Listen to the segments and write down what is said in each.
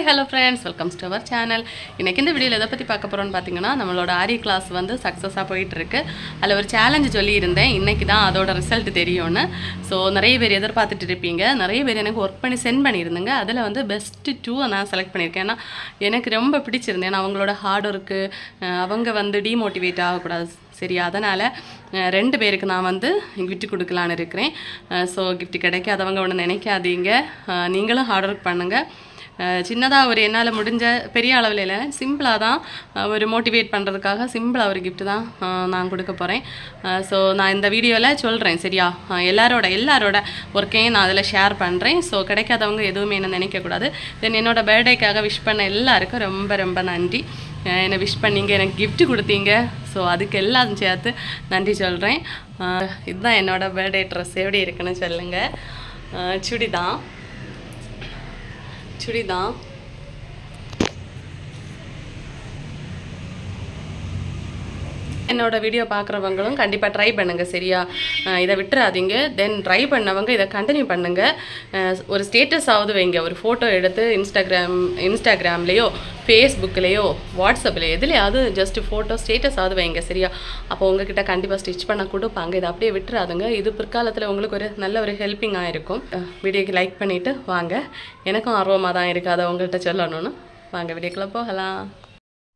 Hi hello friends welcome to our channel இன்னைக்கு இந்த வீடியோவில் எதை பற்றி பார்க்க போகிறோன்னு பார்த்தீங்கன்னா நம்மளோட ஆரி கிளாஸ் வந்து சக்ஸஸாக போயிட்டுருக்கு. அதில் ஒரு சேலஞ்சு சொல்லியிருந்தேன். இன்றைக்கி தான் அதோட ரிசல்ட் தெரியும்னு. ஸோ நிறைய பேர் எதிர்பார்த்துட்டு இருப்பீங்க. நிறைய பேர் எனக்கு ஒர்க் பண்ணி சென்ட் பண்ணியிருந்தேங்க. அதில் வந்து பெஸ்ட்டு டூ நான் செலக்ட் பண்ணியிருக்கேன். ஏன்னா எனக்கு ரொம்ப பிடிச்சிருந்தேன் ஏன்னா அவங்களோட ஹார்ட் ஒர்க்கு அவங்க வந்து டிமோட்டிவேட் ஆகக்கூடாது. சரி அதனால் ரெண்டு பேருக்கு நான் வந்து கிஃப்ட் கொடுக்கலான்னு இருக்கிறேன். ஸோ கிஃப்ட் கிடைக்காதவங்க ஒன்று நினைக்காதீங்க. நீங்களும் ஹார்ட் ஒர்க் பண்ணுங்கள் சின்னதாக ஒரு என்னால் முடிஞ்ச பெரிய அளவில் இல்லை சிம்பிளாக தான் ஒரு மோட்டிவேட் பண்ணுறதுக்காக சிம்பிளாக ஒரு கிஃப்ட் தான் நான் கொடுக்க போகிறேன் ஸோ நான் இந்த வீடியோவில் சொல்கிறேன் சரியா? எல்லாரோட எல்லாரோட ஒர்க்கையும் நான் அதில் ஷேர் பண்ணுறேன் ஸோ கிடைக்காதவங்க எதுவுமே என்ன நினைக்கக்கூடாது தென் என்னோட பர்த்டேக்காக விஷ் பண்ண எல்லாருக்கும் ரொம்ப ரொம்ப நன்றி. என்னை விஷ் பண்ணீங்க எனக்கு கிஃப்ட் கொடுத்தீங்க. ஸோ அதுக்கு எல்லாம் சேர்த்து நன்றி சொல்கிறேன் இதுதான் என்னோட பர்த்டே ட்ரெஸ் எப்படி இருக்குன்னு சொல்லுங்கள் சுடிதான். தான் சுடி தான் என்னோட வீடியோ பார்க்குறவங்களும் கண்டிப்பாக ட்ரை பண்ணுங்கள் சரியா? இதை விட்டுறாதீங்க. தென் ட்ரை பண்ணவங்க இதை கண்டினியூ பண்ணுங்கள் ஒரு ஸ்டேட்டஸ் ஆகுது வைங்க. ஒரு ஃபோட்டோ எடுத்து இன்ஸ்டாகிராம் இன்ஸ்டாகிராம்லேயோ ஃபேஸ்புக்லேயோ வாட்ஸ்அப்லேயோ எதுலையாவது ஜஸ்ட் ஃபோட்டோ ஸ்டேட்டஸ் ஆகுது வைங்க சரியா? அப்போ உங்ககிட்ட கண்டிப்பாக ஸ்டிச் பண்ண கொடுப்பாங்க. இதை அப்படியே விட்டுறாதுங்க. இது பிற்காலத்தில் உங்களுக்கு ஒரு நல்ல ஒரு ஹெல்ப்பிங்காக இருக்கும். வீடியோக்கு லைக் பண்ணிவிட்டு வாங்க. எனக்கும் ஆர்வமாக தான் இருக்குது அதை உங்கள்கிட்ட சொல்லணும்னு. வாங்க வீடியோக்குள்ளே போகலாம்.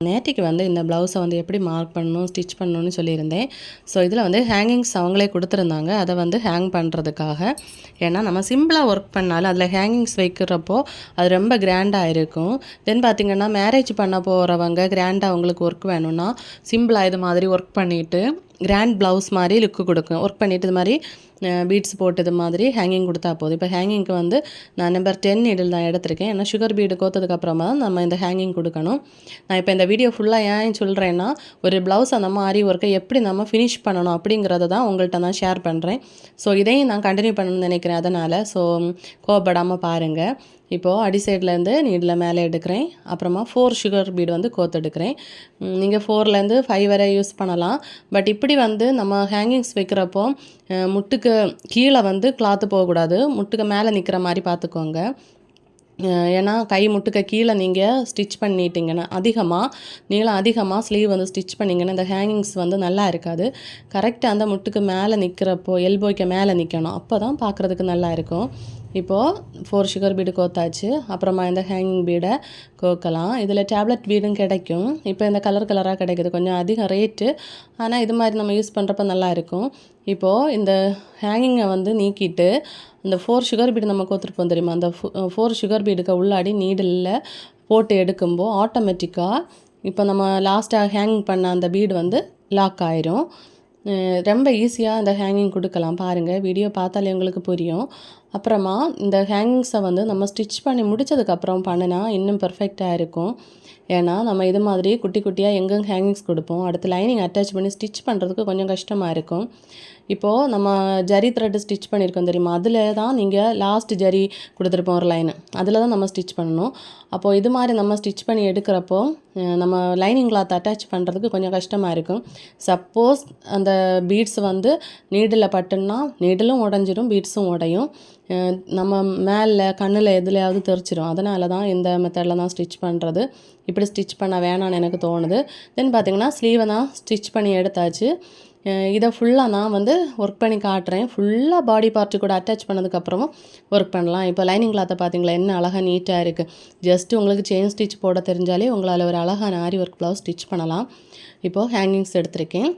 நேற்றுக்கு வந்து இந்த ப்ளவுஸை வந்து எப்படி மார்க் பண்ணணும் ஸ்டிச் பண்ணணும்னு சொல்லியிருந்தேன். ஸோ இதில் வந்து ஹேங்கிங்ஸ் அவங்களே கொடுத்துருந்தாங்க. அதை வந்து ஹேங் பண்ணுறதுக்காக. ஏன்னா நம்ம சிம்பிளாக ஒர்க் பண்ணாலும் அதில் ஹேங்கிங்ஸ் வைக்கிறப்போ அது ரொம்ப கிராண்டாக இருக்கும். தென் பார்த்திங்கன்னா மேரேஜ் பண்ண போகிறவங்க கிராண்டாக அவங்களுக்கு ஒர்க் வேணும்னா சிம்பிளாக இது மாதிரி ஒர்க் பண்ணிவிட்டு கிராண்ட் ப்ளவுஸ் மாதிரி லுக்கு கொடுக்கும். ஒர்க் பண்ணிட்டு இது மாதிரி பீட்ஸ் போட்டது மாதிரி ஹேங்கிங் கொடுத்தா போதும். இப்போ ஹேங்கிங்க்கு வந்து நான் நம்பர் டென் நீடில் தான் எடுத்திருக்கேன். ஏன்னா சுகர் பீடு கோத்ததுக்கப்புறமா தான் நம்ம இந்த ஹேங்கிங் கொடுக்கணும். நான் இப்போ இந்த வீடியோ ஃபுல்லாக ஏன் சொல்கிறேன்னா ஒரு ப்ளவுஸ் அந்த மாதிரி ஒர்க்கை எப்படி நம்ம ஃபினிஷ் பண்ணணும் அப்படிங்கிறத தான் உங்கள்கிட்ட நான் ஷேர் பண்ணுறேன் ஸோ இதையும் நான் கண்டினியூ பண்ணணும்னு நினைக்கிறேன். அதனால் ஸோ கோவப்படாமல் பாருங்கள் இப்போது அடி சைட்லேருந்து நீடில் மேலே எடுக்கிறேன். அப்புறமா ஃபோர் சுகர் பீடு வந்து கோத்து எடுக்கிறேன். நீங்கள் ஃபோர்லேருந்து ஃபைவ் வரை யூஸ் பண்ணலாம். பட் இப்படி வந்து நம்ம ஹேங்கிங்ஸ் வைக்கிறப்போ முட்டுக்கு கீழே வந்து கிளாத்து போகக்கூடாது. முட்டுக்கு மேலே நிற்கிற மாதிரி பார்த்துக்கோங்க. ஏன்னா கை முட்டுக்க கீழே நீங்கள் ஸ்டிச் பண்ணிட்டீங்கன்னா அதிகமாக நீளம் அதிகமாக ஸ்லீவ் வந்து ஸ்டிச் பண்ணிங்கன்னா இந்த ஹேங்கிங்ஸ் வந்து நல்லா இருக்காது. கரெக்டாக அந்த முட்டுக்கு மேலே நிற்கிறப்போ எல்போய்க்கு மேலே நிற்கணும் அப்போ தான் பார்க்குறதுக்கு நல்லா இருக்கும். இப்போது ஃபோர் சுகர் பீடு கோத்தாச்சு அப்புறமா இந்த ஹேங்கிங் பீடை கோக்கலாம். இதில் டேப்லெட் பீடும் கிடைக்கும். இப்போ இந்த கலர் கலராக கிடைக்குது. கொஞ்சம் அதிகம் ரேட்டு ஆனால் இது மாதிரி நம்ம யூஸ் பண்ணுறப்ப நல்லா இருக்கும். இப்போது இந்த ஹேங்கிங்கை வந்து நீக்கிட்டு இந்த ஃபோர் சுகர் பீடு நம்ம கோத்துருப்போம் தெரியுமா? அந்த ஃபோர் சுகர் பீடுக்கு உள்ளாடி நீடில் போட்டு எடுக்கும்போது ஆட்டோமேட்டிக்காக இப்போ நம்ம லாஸ்ட்டாக ஹேங்கிங் பண்ண அந்த பீடு வந்து லாக் ஆயிரும். ரொம்ப ஈஸியாக இந்த ஹேங்கிங் கொடுக்கலாம். பாருங்கள் வீடியோ பார்த்தாலே உங்களுக்கு புரியும். அப்புறமா இந்த ஹேங்கிங்ஸை வந்து நம்ம ஸ்டிச் பண்ணி முடிச்சதுக்கப்புறம் பண்ணினா இன்னும் பெர்ஃபெக்டாக இருக்கும். ஏன்னா நம்ம இது மாதிரி குட்டி குட்டியாக எங்கெங்கே ஹேங்கிங்ஸ் கொடுப்போம். அடுத்து லைனிங் அட்டாச் பண்ணி ஸ்டிச் பண்ணுறதுக்கு கொஞ்சம் கஷ்டமாக இருக்கும். இப்போது நம்ம ஜரி த்ரெட்டு ஸ்டிச் பண்ணியிருக்கோம் தெரியுமா? அதில் தான் நீங்கள் லாஸ்ட் ஜரி கொடுத்துருப்போம் ஒரு லைனு அதில் தான் நம்ம ஸ்டிச் பண்ணணும். அப்போது இது மாதிரி நம்ம ஸ்டிச் பண்ணி எடுக்கிறப்போ நம்ம லைனிங் கிளாத் அட்டாச் பண்ணுறதுக்கு கொஞ்சம் கஷ்டமாக இருக்கும். சப்போஸ் அந்த பீட்ஸ் வந்து நீடில் பட்டுன்னா நீடிலும் உடஞ்சிரும் பீட்ஸும் உடையும். நம்ம மேலே கண்ணில் எதுலையாவது தெரிச்சிடும் அதனால தான் இந்த மெத்தடில் தான் ஸ்டிச் பண்ணுறது இப்படி ஸ்டிச் பண்ண வேணாம்னு எனக்கு தோணுது. தென் பார்த்திங்கன்னா ஸ்லீவை தான் ஸ்டிச் பண்ணி எடுத்தாச்சு. இதை ஃபுல்லாக நான் வந்து ஒர்க் பண்ணி காட்டுறேன். ஃபுல்லாக பாடி பார்ட்டு கூட அட்டாச் பண்ணதுக்கப்புறமும் ஒர்க் பண்ணலாம். இப்போ லைனிங் கிளாத்தை பார்த்தீங்களா என்ன அழகாக நீட்டாக இருக்குது ஜஸ்ட் உங்களுக்கு செயின் ஸ்டிச் போட தெரிஞ்சாலே உங்களால் ஒரு அழகான ஆரி ஒர்க் ப்ளவுஸ் ஸ்டிச் பண்ணலாம். இப்போது ஹேங்கிங்ஸ் எடுத்திருக்கேன்.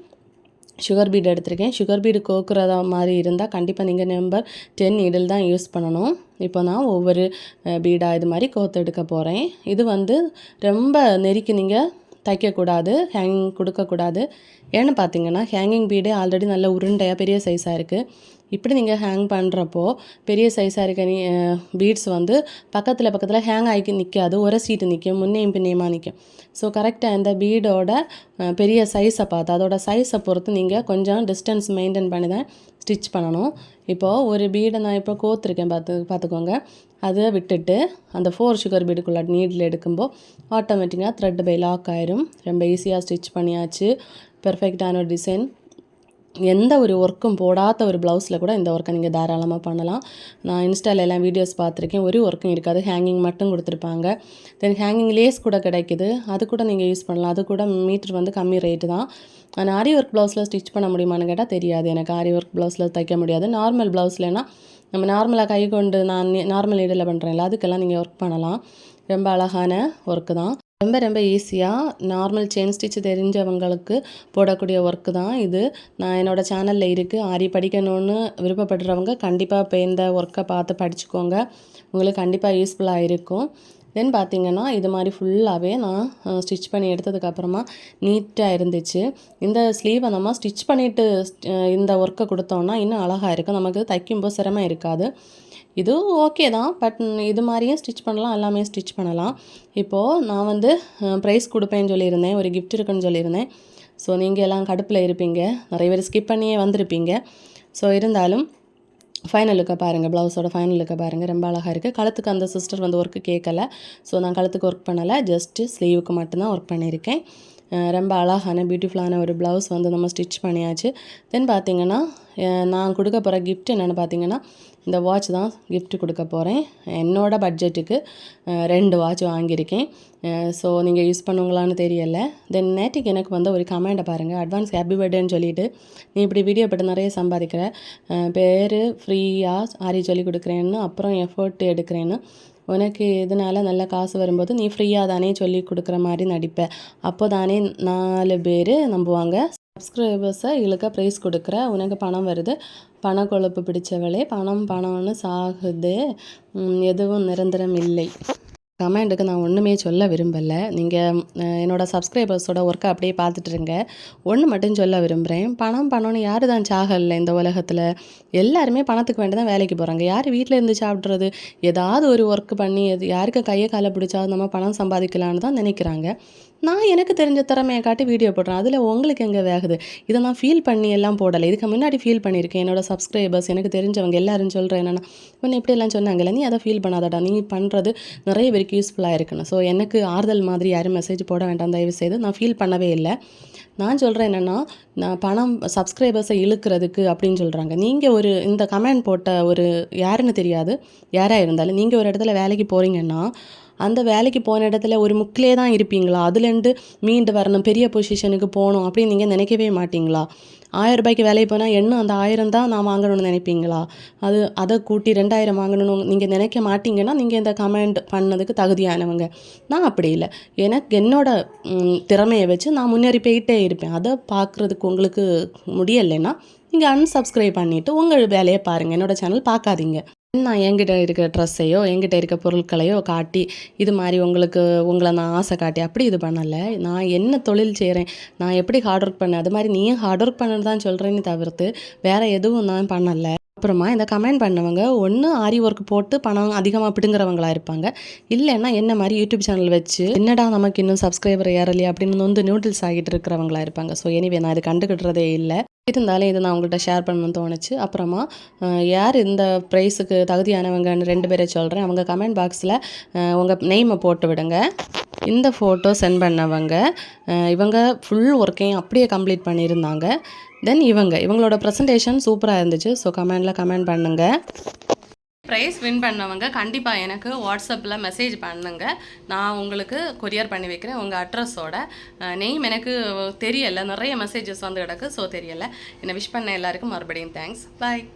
சுகர் பீடு எடுத்திருக்கேன். சுகர் பீடு கோக்குறத மாதிரி இருந்தால் கண்டிப்பாக நீங்கள் நம்பர் டென் நீடில் தான் யூஸ் பண்ணணும். இப்போ நான் ஒவ்வொரு பீடாக இது மாதிரி கோத்து எடுக்க போகிறேன் இது வந்து ரொம்ப நெருக்கி நீங்கள் தைக்கக்கூடாது ஹேங்கிங் கொடுக்கக்கூடாது. ஏன்னு பார்த்தீங்கன்னா ஹேங்கிங் பீடே ஆல்ரெடி நல்ல உருண்டையாக பெரிய சைஸாக இருக்குது இப்படி நீங்கள் ஹேங் பண்ணுறப்போ பெரிய சைஸாக இருக்க நீ பீட்ஸ் வந்து பக்கத்தில் பக்கத்தில் ஹேங் ஆகி நிற்காது ஒரு சீட்டு நிற்கும் முன்னையும் பின்னையுமா நிற்கும் ஸோ கரெக்டாக இந்த பீடோட பெரிய சைஸை பார்த்து அதோட சைஸை பொறுத்து நீங்கள் கொஞ்சம் டிஸ்டன்ஸ் மெயின்டைன் பண்ணி தான் ஸ்டிச் பண்ணணும். இப்போது ஒரு பீடை நான் இப்போ கோத்துருக்கேன் பார்த்து பார்த்துக்கோங்க. அதை விட்டுட்டு அந்த ஃபோர் சுகர் பீடுக்குள்ளே நீடில் எடுக்கும்போது ஆட்டோமேட்டிக்காக த்ரெட் பை லாக் ஆயிரும். ரொம்ப ஈஸியாக ஸ்டிச் பண்ணியாச்சு. பெர்ஃபெக்டான ஒரு டிசைன் எந்த ஒரு ஒர்க்கும் போடாத ஒரு ப்ளவுஸில் கூட இந்த ஒர்க்கை நீங்கள் தாராளமாக பண்ணலாம். நான் இன்ஸ்டால எல்லாம் வீடியோஸ் பார்த்துருக்கேன். ஒரு ஒர்க்கும் இருக்காது. ஹேங்கிங் மட்டும் கொடுத்துருப்பாங்க. தென் ஹேங்கிங் லேஸ் கூட கிடைக்குது. அது கூட நீங்கள் யூஸ் பண்ணலாம். அது கூட மீட்ரு வந்து கம்மி ரேட்டு தான். ஆனால் ஆரி ஒர்க் ப்ளவுஸில் ஸ்டிச் பண்ண முடியுமான்னு கேட்டால் தெரியாது. எனக்கு ஆரி ஒர்க் ப்ளவுஸில் தைக்க முடியாது. நார்மல் ப்ளவுஸ்லனா நம்ம நார்மலாக கை கொண்டு நான் நார்மல் இடையில் பண்ணுறேன்ல அதுக்கெல்லாம் நீங்கள் ஒர்க் பண்ணலாம். ரொம்ப அழகான ஒர்க்கு தான். ரொம்ப ரொம்ப ஈஸியாக நார்மல் செயின் ஸ்டிச் தெரிஞ்சவங்களுக்கு போடக்கூடிய ஒர்க்கு தான் இது. நான் என்னோடய சேனலில் இருக்குது ஆரி படிக்கணும்னு விருப்பப்படுறவங்க கண்டிப்பாக இப்போ இந்த ஒர்க்கை பார்த்து படிச்சுக்கோங்க. உங்களுக்கு கண்டிப்பாக யூஸ்ஃபுல்லாக இருக்கும். தென் பார்த்தீங்கன்னா இது மாதிரி ஃபுல்லாகவே நான் ஸ்டிச் பண்ணி எடுத்ததுக்கப்புறமா நீட்டாக இருந்துச்சு. இந்த ஸ்லீவை நம்ம ஸ்டிச் பண்ணிவிட்டு இந்த ஒர்க்கை கொடுத்தோன்னா இன்னும் அழகாக இருக்கும். நமக்கு தைக்கும்போது சிரமம் இருக்காது. இதுவும் ஓகே தான் பட் இது மாதிரியும் ஸ்டிச் பண்ணலாம் எல்லாமே ஸ்டிச் பண்ணலாம். இப்போது நான் வந்து ப்ரைஸ் கொடுப்பேன்னு சொல்லியிருந்தேன் ஒரு கிஃப்ட் இருக்குன்னு சொல்லியிருந்தேன். ஸோ நீங்கள் எல்லாம் கடுப்பில் இருப்பீங்க நிறைய பேர் ஸ்கிப் பண்ணியே வந்திருப்பீங்க. ஸோ இருந்தாலும் ஃபைனல் லுக்கை பாருங்கள் ப்ளவுஸோட ஃபைனல் லுக்கை பாருங்கள் ரொம்ப அழகாக இருக்குது கழுத்துக்கு அந்த சிஸ்டர் வந்து ஒர்க்கு கேட்கல ஸோ நான் கழுத்துக்கு ஒர்க் பண்ணலை ஜஸ்ட்டு ஸ்லீவுக்கு மட்டும்தான் ஒர்க் பண்ணியிருக்கேன். ரொம்ப அழகான பியூட்டிஃபுல்லான ஒரு ப்ளவுஸ் வந்து நம்ம ஸ்டிச் பண்ணியாச்சு. தென் பார்த்திங்கன்னா நான் கொடுக்க போகிற கிஃப்ட் என்னென்னு பார்த்தீங்கன்னா இந்த வாட்ச் தான் கிஃப்ட் கொடுக்க போகிறேன் என்னோட பட்ஜெட்டுக்கு ரெண்டு வாட்ச் வாங்கியிருக்கேன். ஸோ நீங்கள் யூஸ் பண்ணுவங்களான்னு தெரியலை. தென் நேற்றுக்கு எனக்கு வந்து ஒரு கமெண்ட்டை பாருங்கள் அட்வான்ஸ் ஹாப்பி பர்த்டேன்னு சொல்லிட்டு நீ இப்படி வீடியோ போட்டு நிறைய சம்பாதிக்கிற பேர் ஃப்ரீயாக ஆரி சொல்லி கொடுக்குறேன்னு அப்புறம் எஃபர்ட் எடுக்கிறேன்னு உனக்கு இதனால் நல்ல காசு வரும்போது நீ ஃப்ரீயாக தானே சொல்லி கொடுக்குற மாதிரி நடிப்ப. அப்போ தானே நாலு பேர் நம்புவாங்க. சப்ஸ்கிரைபர்ஸை இழுக்க ப்ரைஸ் கொடுக்குற உனக்கு பணம் வருது. பண கொழுப்பு பிடிச்சவளே பணம் பணம்னு சாகுது. எதுவும் நிரந்தரம் இல்லை. கமெண்ட்டுக்கு நான் ஒன்றுமே சொல்ல விரும்பலை. நீங்கள் என்னோடய சப்ஸ்கிரைபர்ஸோட ஒர்க்கை அப்படியே பார்த்துட்ருங்க ஒன்று மட்டும் சொல்ல விரும்புகிறேன் பணம் பணம்னு யார் தான் சாகல இந்த உலகத்தில்? எல்லாருமே பணத்துக்கு வேண்டி தான் வேலைக்கு போகிறாங்க யார் வீட்டில் இருந்து சாப்பிட்றது? ஏதாவது ஒரு ஒர்க் பண்ணி எது யாருக்கு கையை காலை பிடிச்சாவது நம்ம பணம் சம்பாதிக்கலான்னு தான் நினைக்கிறாங்க. நான் எனக்கு தெரிஞ்ச திறமையை காட்டி வீடியோ போடுறேன். அதில் உங்களுக்கு எங்கே வேகுது இதை நான் ஃபீல் பண்ணி எல்லாம் போடலை. இதுக்கு முன்னாடி ஃபீல் பண்ணியிருக்கேன். என்னோட சப்ஸ்கிரைபர்ஸ் எனக்கு தெரிஞ்சவங்க எல்லாரும் சொல்கிறேன் என்னென்னா உன்னை எப்படியெல்லாம் எல்லாம் சொன்னாங்கல்ல நீ அதை ஃபீல் பண்ணாதடா. நீ பண்ணுறது நிறைய பேருக்கு யூஸ்ஃபுல்லாக இருக்கணும். ஸோ எனக்கு ஆறுதல் மாதிரி யாரும் மெசேஜ் போட வேண்டாம். தயவு செய்து நான் ஃபீல் பண்ணவே இல்லை. நான் சொல்கிறேன் என்னென்னா நான் பணம் சப்ஸ்கிரைபர்ஸை இழுக்கிறதுக்கு அப்படின்னு சொல்கிறாங்க நீங்கள் ஒரு இந்த கமெண்ட் போட்ட ஒரு யாருன்னு தெரியாது. யாராக இருந்தாலும் நீங்கள் ஒரு இடத்துல வேலைக்கு போகிறீங்கன்னா அந்த வேலைக்கு போன இடத்துல ஒரு முக்கிலே தான் இருப்பீங்களா? அதுலேருந்து மீண்டு வரணும் பெரிய பொசிஷனுக்கு போகணும் அப்படின்னு நீங்கள் நினைக்கவே மாட்டிங்களா? ஆயிரம் ரூபாய்க்கு வேலைக்கு போனால் இன்னும் அந்த ஆயிரம் தான் நான் வாங்கணும்னு நினைப்பீங்களா? அது அதை கூட்டி ரெண்டாயிரம் வாங்கணும்னு நீங்கள் நினைக்க மாட்டீங்கன்னா நீங்கள் இந்த கமெண்ட் பண்ணதுக்கு தகுதியானவங்க. நான் அப்படி இல்லை. எனக்கு என்னோட திறமையை வச்சு நான் முன்னேறி போயிட்டே இருப்பேன். அதை பார்க்குறதுக்கு உங்களுக்கு முடியலைன்னா நீங்கள் அன்சப்ஸ்கிரைப் பண்ணிவிட்டு உங்கள் வேலையை பாருங்கள் என்னோட சேனல் பார்க்காதீங்க. நான் என்கிட்ட இருக்க ட்ரெஸ்ஸையோ என்கிட்ட இருக்க பொருட்களையோ காட்டி இது மாதிரி உங்களுக்கு உங்களை நான் ஆசை காட்டி அப்படி இது பண்ணலை. நான் என்ன தொழில் செய்கிறேன் நான் எப்படி ஹார்ட் ஒர்க் பண்ணேன்? அது மாதிரி நீயும் ஹார்ட் ஒர்க் பண்ணு தான் சொல்கிறேன்னு தவிர்த்து வேறு எதுவும் நான் பண்ணலை. அப்புறமா இந்த கமெண்ட் பண்ணவங்க ஒன்று ஆரி ஒர்க் போட்டு பணம் அதிகமாக பிடுங்குறவங்களா இருப்பாங்க. இல்லைன்னா என்ன மாதிரி யூடியூப் சேனல் வச்சு என்னடா நமக்கு இன்னும் சப்ஸ்கிரைபர் ஏறலையே அப்படின்னு வந்து நியூட்டில்ஸ் ஆகிட்டு இருக்கிறவங்களா இருப்பாங்க. ஸோ எனிவே நான் இது கண்டுக்கிட்டுறதே இல்லை. இருந்தாலும் இதை நான் உங்கள்கிட்ட ஷேர் பண்ணணும்னு தோணுச்சு. அப்புறமா யார் இந்த ப்ரைஸுக்கு தகுதியானவங்கன்னு ரெண்டு பேரை சொல்கிறேன் அவங்க கமெண்ட் பாக்ஸில் உங்கள் நெய்மை போட்டு விடுங்க. இந்த ஃபோட்டோ சென்ட் பண்ணவங்க இவங்க ஃபுல் ஒர்க்கையும் அப்படியே கம்ப்ளீட் பண்ணியிருந்தாங்க. தென் இவங்க இவங்களோட ப்ரெசன்டேஷன் சூப்பராக இருந்துச்சு. ஸோ கமெண்டில் கமெண்ட் பண்ணுங்கள் ப்ரைஸ் வின் பண்ணவங்க கண்டிப்பாக எனக்கு வாட்ஸ்அப்பில் மெசேஜ் பண்ணுங்க. நான் உங்களுக்கு கொரியர் பண்ணி வைக்கிறேன். உங்கள் அட்ரஸோட நெய்ம் எனக்கு தெரியலை. நிறைய மெசேஜஸ் வந்து கிடக்கு ஸோ தெரியலை. என்னை விஷ் பண்ண எல்லாருக்கும் மறுபடியும் தேங்க்ஸ் பாய்